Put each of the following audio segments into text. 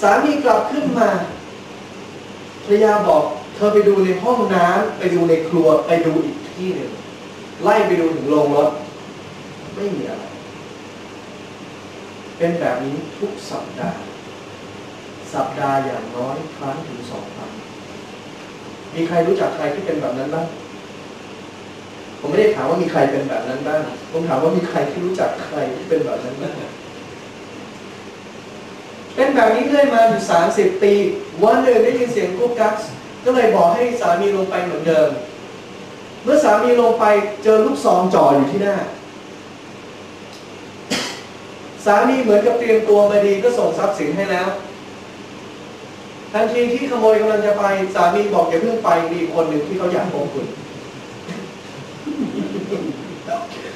สามีกลับขึ้นมาภรรยาบอก เธอไปดูในห้องน้ำไปดูในครัวไปดูอีกที่หนึ่งไล่ไปดูถึงโรงรถ ไม่มีอะไร เป็นแบบนี้ทุกสัปดาห์ สัปดาห์อย่างน้อยครั้งถึงสองครั้งมีใครรู้จักใครที่เป็นแบบนั้นบ้างผมไม่ได้ถามว่ามีใครเป็นแบบนั้นบ้าง ผมถามว่ามีใครที่รู้จักใครที่เป็นแบบนั้นบ้าง เป็นแบบนี้เรื่อยมาอยู่สามสิบปี วันหนึ่งได้ยินเสียงกุ๊กกักก็เลยบอกให้สามีลงไปเหมือนเดิม เมื่อสามีลงไปเจอลูกซองจ่ออยู่ที่หน้า สามีเหมือนกับเตรียมตัวมาดีก็ส่งทรัพย์สินให้แล้วทันทีที่ขโมยกำลังจะไป สามีบอกอย่าเพิ่งไปมีคนหนึ่งที่เขาอยากพบคุณ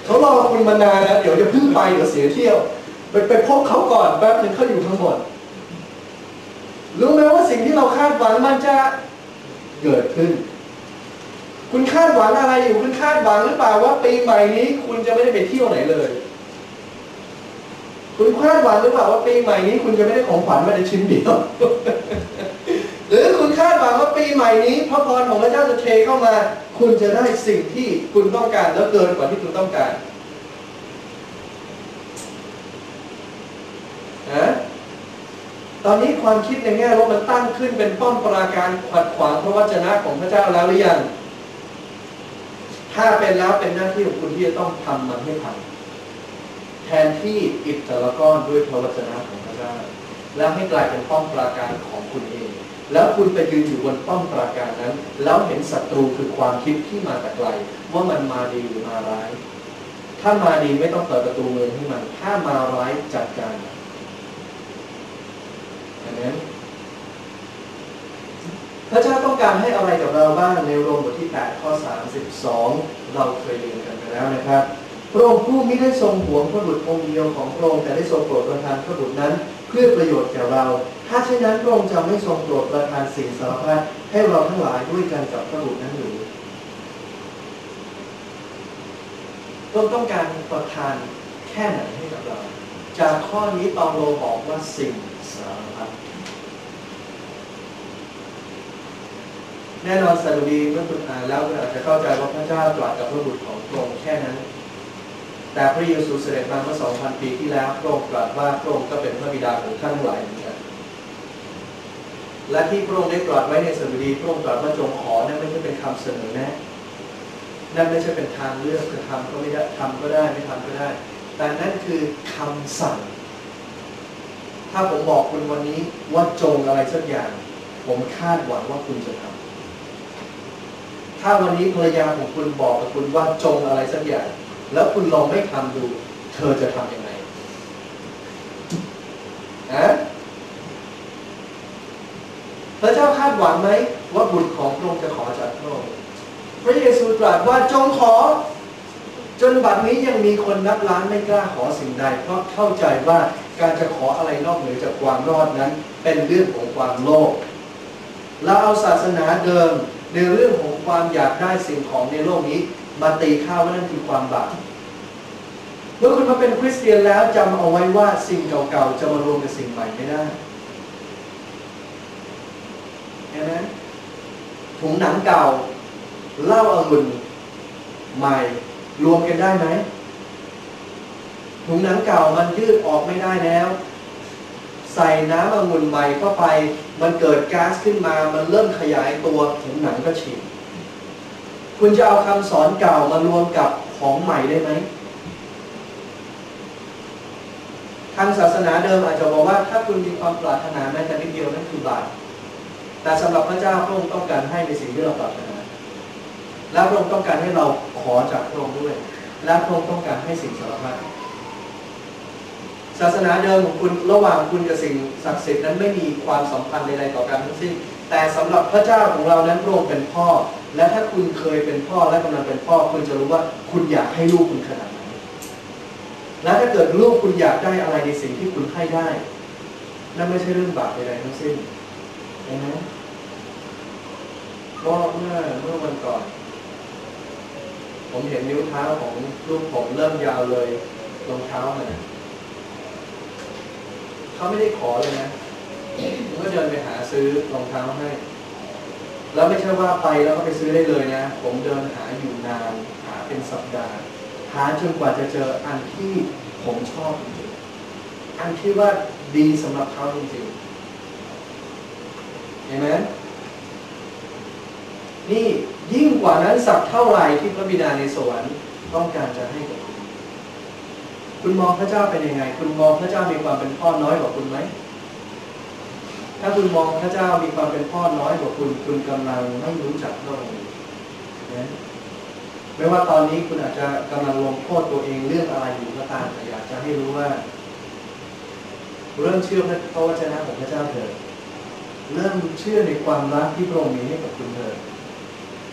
เขารอคุณมานานแล้วเดี๋ยวจะเพิ่งไปเดี๋ยวเสียเที่ยว ไปไปพบเขาก่อนแป๊บหนึ่งเขาอยู่ทั้งหมด รู้ไหมว่าสิ่งที่เราคาดหวังมันจะเกิดขึ้น คุณคาดหวังอะไรอยู่ คุณคาดหวังหรือเปล่าว่าปีใหม่นี้ คุณจะไม่ได้ไปเที่ยวไหนเลย คุณคาดหวังหรือเปล่าว่าปีใหม่นี้ คุณจะไม่ได้ของขวัญมาในชิ้นเดียว หรือคุณคาดหวังว่าปีใหม่นี้พระพรของพระเจ้าจะเทเข้ามา คุณจะได้สิ่งที่คุณต้องการแล้วเกินกว่าที่คุณต้องการนะ ตอนนี้ความคิดในแง่ลบมันตั้งขึ้นเป็นป้อมปราการขัดขวางพระวจนะของพระเจ้าแล้วหรือยัง ถ้าเป็นแล้วเป็นหน้าที่ของคุณที่จะต้องทำมันให้ทันแทนที่อิฐแต่ละก้อนด้วยพระวจนะของพระเจ้า แล้วให้กลายเป็นป้อมปราการของคุณเอง แล้วคุณไปยืนอยู่บนป้อมปราการนั้น แล้วเห็นศัตรูคือความคิดที่มาแต่ไกล ว่ามันมาดีหรือมาร้าย ถ้ามาดีไม่ต้องเปิดประตูเมืองให้มัน ถ้ามาร้ายจัดการอัน นั้น พระเจ้าต้องการให้อะไรกับเราบ้างในโรมบทที่ 8 ข้อ 32 เราเคยเรียนกันไปแล้วนะครับพระองค์ผู้ไม่ได้ทรงหวงพระบุตรองค์เดียวของพระองค์แต่ได้ทรงโปรดประทานพระบุตรนั้น เพื่อประโยชน์แก่เรา ถ้าเช่นนั้นพระองค์จะไม่ทรงโปรดประทานสิ่งสารพัดให้เราทั้งหลายด้วยกันกับพระบุตรนั้นหรือพระองค์ต้องการประทานแค่ไหนให้กับเรา จากข้อนี้ตอนโลบอกว่าสิ่งสารพัด แน่นอนสดุดีเมื่อคุณอ่านแล้วคุณอาจจะเข้าใจว่าพระเจ้าตรัสกับพระบุตรของพระองค์แค่นั้น แต่พระเยซูเสด็จมาเมื่อ 2,000 ปีที่แล้วพระองค์ตรัสว่าพระองค์ก็เป็นพระบิดาของท่านทั้งหลายเหมือนกันและที่พระองค์ได้ตรัสไว้ในสดุดีพระองค์ตรัสว่าจงขอนั่นไม่ใช่เป็นคำเสนอแนะนั่นไม่ใช่เป็นทางเลือกคือทำก็ไม่ได้ทำก็ได้ไม่ทำก็ได้ แต่นั่นคือคำสั่ง ถ้าผมบอกคุณวันนี้ว่าจงอะไรสักอย่าง ผมคาดหวังว่าคุณจะทำ ถ้าวันนี้ภรรยาของคุณบอกกับคุณว่าจงอะไรสักอย่าง แล้วคุณลองไม่ทำดู เธอจะทำยังไงฮะพระเจ้าคาดหวังไหมว่าบุตรของพระองค์จะขอจากพระองค์พระเยซูตรัสว่าจงขอ จนบัดนี้ยังมีคนนับล้านไม่กล้าขอสิ่งใด เพราะเข้าใจว่าการจะขออะไรนอกเหนือจากความรอดนั้น เป็นเรื่องของความโลภเราเอาศาสนาเดิม ในเรื่องของความอยากได้สิ่งของในโลกนี้ มาตีค่าว่านั่นคือความบาปเมื่อคุณมาเป็นคริสเตียนแล้วจำเอาไว้ว่าสิ่งเก่าๆจะมารวมกับสิ่งใหม่ไม่ได้เห็นไหมถุงหนังเก่าเหล้าองุ่นใหม่รวมกันได้ไหมถุงหนังเก่ามันยืดออกไม่ได้แล้ว ใส่น้ำองุ่นใหม่เข้าไป มันเกิดก๊าซขึ้นมา มันเริ่มขยายตัวถุงหนังก็ฉีกคุณจะเอาคำสอนเก่ามารวมกับของใหม่ได้ไหมทางศาสนาเดิมอาจจะบอกว่าถ้าคุณมีความปรารถนาแม้แต่นิดเดียวนั่นคือบาปแต่สำหรับพระเจ้าพระองค์ต้องการให้ในสิ่งที่เราปรารถนา และพระองค์ต้องการให้เราขอจากพระองค์ด้วย และพระองค์ต้องการให้สิ่งสารพัด ศาสนาเดิมของคุณระหว่างคุณกับสิ่งศักดิ์สิทธิ์นั้นไม่มีความสัมพันธ์ใดๆต่อกันทั้งสิ้น แต่สำหรับพระเจ้าของเรานั้นพระองค์เป็นพ่อ และถ้าคุณเคยเป็นพ่อและกำลังเป็นพ่อ คุณจะรู้ว่าคุณอยากให้ลูกคุณขนาดไหนและถ้าเกิดลูกคุณอยากได้อะไรในสิ่งที่คุณให้ได้นั่นไม่ใช่เรื่องบาปใดๆทั้งสิ้นนะก็เมื่อเมื่อวันก่อน ผมเห็นนิ้วเท้าของลูกผมเริ่มยาวเลยรองเท้ามัน เขาไม่ได้ขอเลยนะก็เดินไปหาซื้อรองเท้าให้ แล้วไม่ใช่ว่าไปแล้วก็ไปซื้อได้เลยนะ ผมเดินหาอยู่นานหาเป็นสัปดาห์ หาจนกว่าจะเจออันที่ผมชอบจริงอันที่ว่าดีสำหรับเขาจริงๆเห็นไหมนี่ยิ่งกว่านั้นสักเท่าไหร่ที่พระบิดาในสวรรค์ต้องการจะให้กับคุณ คุณมองพระเจ้าเป็นยังไง คุณมองพระเจ้ามีความเป็นพ่อน้อยกว่าคุณไหม ถ้าคุณมองพระเจ้ามีความเป็นพ่อน้อยกว่าคุณ คุณกำลังไม่รู้จักพระองค์นะไม่ว่าตอนนี้คุณอาจจะกำลังลงโทษตัวเองเรื่องอะไรอยู่ก็ตามแต่อยากจะให้รู้ว่า เริ่มเชื่อพระวจนะของพระเจ้าเถิดเริ่มเชื่อในความรักที่พระองค์มีให้กับคุณเถิด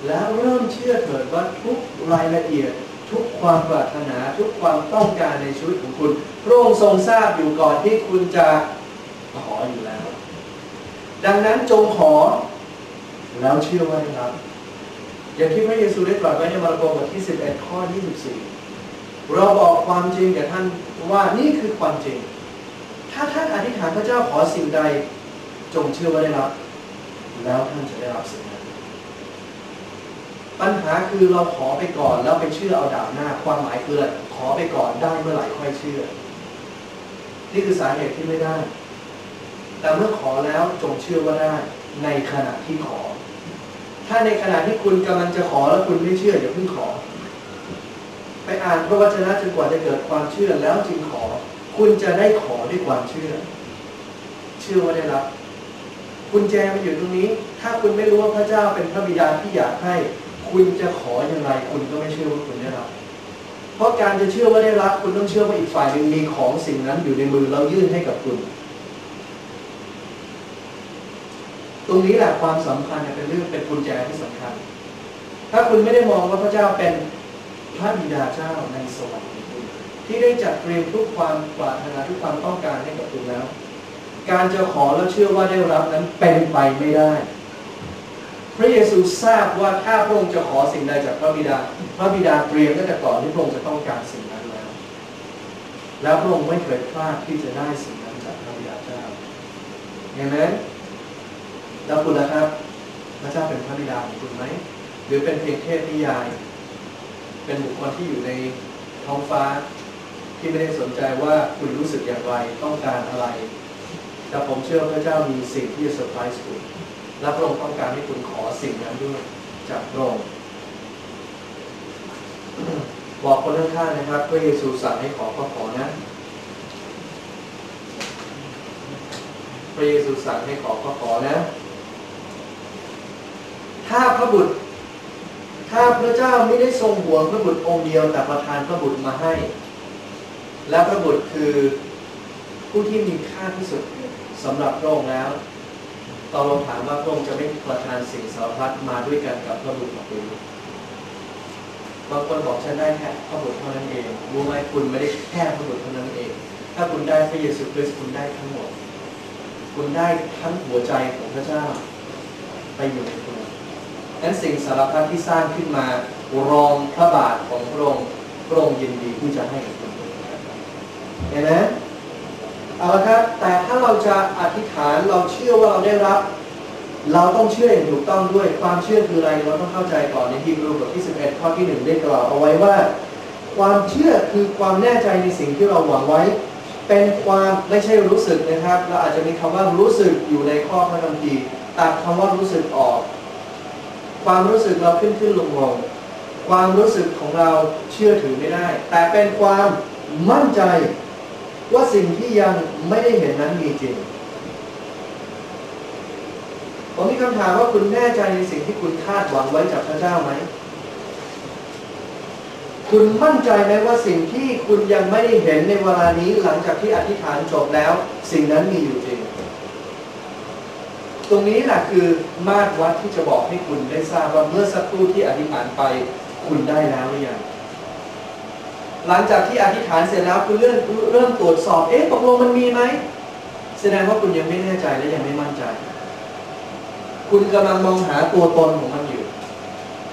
แล้วเริ่มเชื่อเถิดว่าทุกรายละเอียด ทุกความปรารถนาทุกความต้องการในชีวิตของคุณ พระองค์ทรงทราบอยู่ก่อนที่คุณจะขออยู่แล้ว ดังนั้นจงขอแล้วเชื่อว่าได้รับ อย่างที่พระเยซูได้ตรัสไว้ในมาระโกบทที่ 11 ข้อ 24 เราบอกความจริงแก่ท่านว่านี่คือความจริง ถ้าท่านอธิษฐานพระเจ้าขอสิ่งใด จงเชื่อว่าได้รับ แล้วท่านจะได้รับสิ่งนั้น ปัญหาคือเราขอไปก่อนแล้วไปเชื่อเอาดาบหน้า ความหมายคืออะไรขอไปก่อนได้เมื่อไหร่ค่อยเชื่อ นี่คือสาเหตุที่ไม่ได้ แต่เมื่อขอแล้วจงเชื่อว่าได้ในขณะที่ขอ ถ้าในขณะที่คุณกำลังจะขอแล้วคุณไม่เชื่ออย่าเพิ่งขอ ไปอ่านพระวจนะจนกว่าจะเกิดความเชื่อแล้วจึงขอ คุณจะได้ขอด้วยความเชื่อ เชื่อว่าได้รับกุญแจมันอยู่ตรงนี้ ถ้าคุณไม่รู้ว่าพระเจ้าเป็นพระบิดาที่อยากให้ คุณจะขออย่างไรคุณก็ไม่เชื่อว่าคุณได้รับ เพราะการจะเชื่อว่าได้รับ คุณต้องเชื่อว่าอีกฝ่ายหนึ่งมีของสิ่งนั้นอยู่ในมือแล้วยื่นให้กับคุณ ตรงนี้แหละความสำคัญเป็นเรื่องเป็นกุญแจที่สำคัญ ถ้าคุณไม่ได้มองว่าพระเจ้าเป็นพระบิดาเจ้าในสวรรค์ที่ได้จัดเตรียมทุกความปรารถนาทุกความต้องการให้กับคุณแล้ว การจะขอแล้วเชื่อว่าได้รับนั้นเป็นไปไม่ได้ พระเยซูทราบว่าถ้าพระองค์จะขอสิ่งใดจากพระบิดา พระบิดาเตรียมตั้งแต่ก่อนที่พระองค์จะต้องการสิ่งนั้นแล้ว แล้วพระองค์ไม่เคยพลาดที่จะได้สิ่งนั้นจากพระบิดาเจ้าเห็นไหมแล้วคุณนะครับ พระเจ้าเป็นพระบิดาของคุณไหม หรือเป็นเพียงเทพนิยาย เป็นบุคคลที่อยู่ในท้องฟ้าที่ไม่ได้สนใจว่าคุณรู้สึกอย่างไรต้องการอะไร แต่ผมเชื่อพระเจ้ามีสิ่งที่จะเซอร์ไพรส์คุณ และพระองค์ต้องการให้คุณขอสิ่งนั้นด้วยจากพระองค์บอกคนข้างๆนะครับพระเยซูสั่งให้ขอก็ขอนะ พระเยซูสั่งให้ขอก็ขอนะ ถ้าพระบุตร ถ้าพระเจ้าไม่ได้ทรงห่วงพระบุตรองค์เดียวแต่ประทานพระบุตรมาให้ และพระบุตรคือผู้ที่มีค่าที่สุดสำหรับพระองค์แล้ว ตอนเราถามว่าพระองค์จะไม่ประทานสิ่งสารพัดมาด้วยกันกับพระบุตรของคุณบางคนบอกฉันได้แค่พระบุตรเท่านั้นเองรู้ไหมคุณไม่ได้แค่พระบุตรเท่านั้นเอง ถ้าคุณได้พระเยซูคริสต์คุณได้ทั้งหมด คุณได้ทั้งหัวใจของพระเจ้าไปอยู่ในคุณนั้นสิ่งสารพัดที่สร้างขึ้นมารองพระบาทของพระองค์พระองค์ยินดีที่จะให้กับคุณเห็นไหม เอาละครับ แต่ถ้าเราจะอธิษฐานเราเชื่อว่าเราได้รับ เราต้องเชื่ออย่างถูกต้องด้วย ความเชื่อคืออะไร เราต้องเข้าใจก่อนในฮีบรูบทที่ 11 ข้อที่ 1 ได้กล่าวเอาไว้ว่า ความเชื่อคือความแน่ใจในสิ่งที่เราหวังไว้ เป็นความไม่ใช่รู้สึกนะครับ เราอาจจะมีคำว่ารู้สึกอยู่ในข้อพระคัมภีร์ตัดคำว่ารู้สึกออก ความรู้สึกเราขึ้นขึ้นลงลงความรู้สึกของเราเชื่อถือไม่ได้ แต่เป็นความมั่นใจ ว่าสิ่งที่ยังไม่ได้เห็นนั้นมีจริง ผมมีคำถามว่าคุณแน่ใจในสิ่งที่คุณคาดหวังไว้จากพระเจ้าไหม คุณมั่นใจไหมว่าสิ่งที่คุณยังไม่ได้เห็นในเวลานี้หลังจากที่อธิษฐานจบแล้ว สิ่งนั้นมีอยู่จริง ตรงนี้แหละคือมาตรวัดที่จะบอกให้คุณได้ทราบว่าเมื่อสักครู่ที่อธิษฐานไป คุณได้แล้วหรือยัง หลังจากที่อธิษฐานเสร็จแล้วคุณเริ่มเริ่มตรวจสอบเอ๊ะตกลงมันมีไหมแสดงว่าคุณยังไม่แน่ใจและยังไม่มั่นใจ คุณกำลังมองหาตัวตนของมันอยู่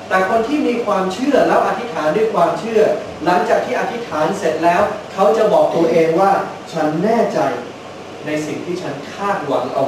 แต่คนที่มีความเชื่อแล้วอธิษฐานด้วยความเชื่อ หลังจากที่อธิษฐานเสร็จแล้ว เขาจะบอกตัวเองว่า ฉันแน่ใจในสิ่งที่ฉันคาดหวังเอา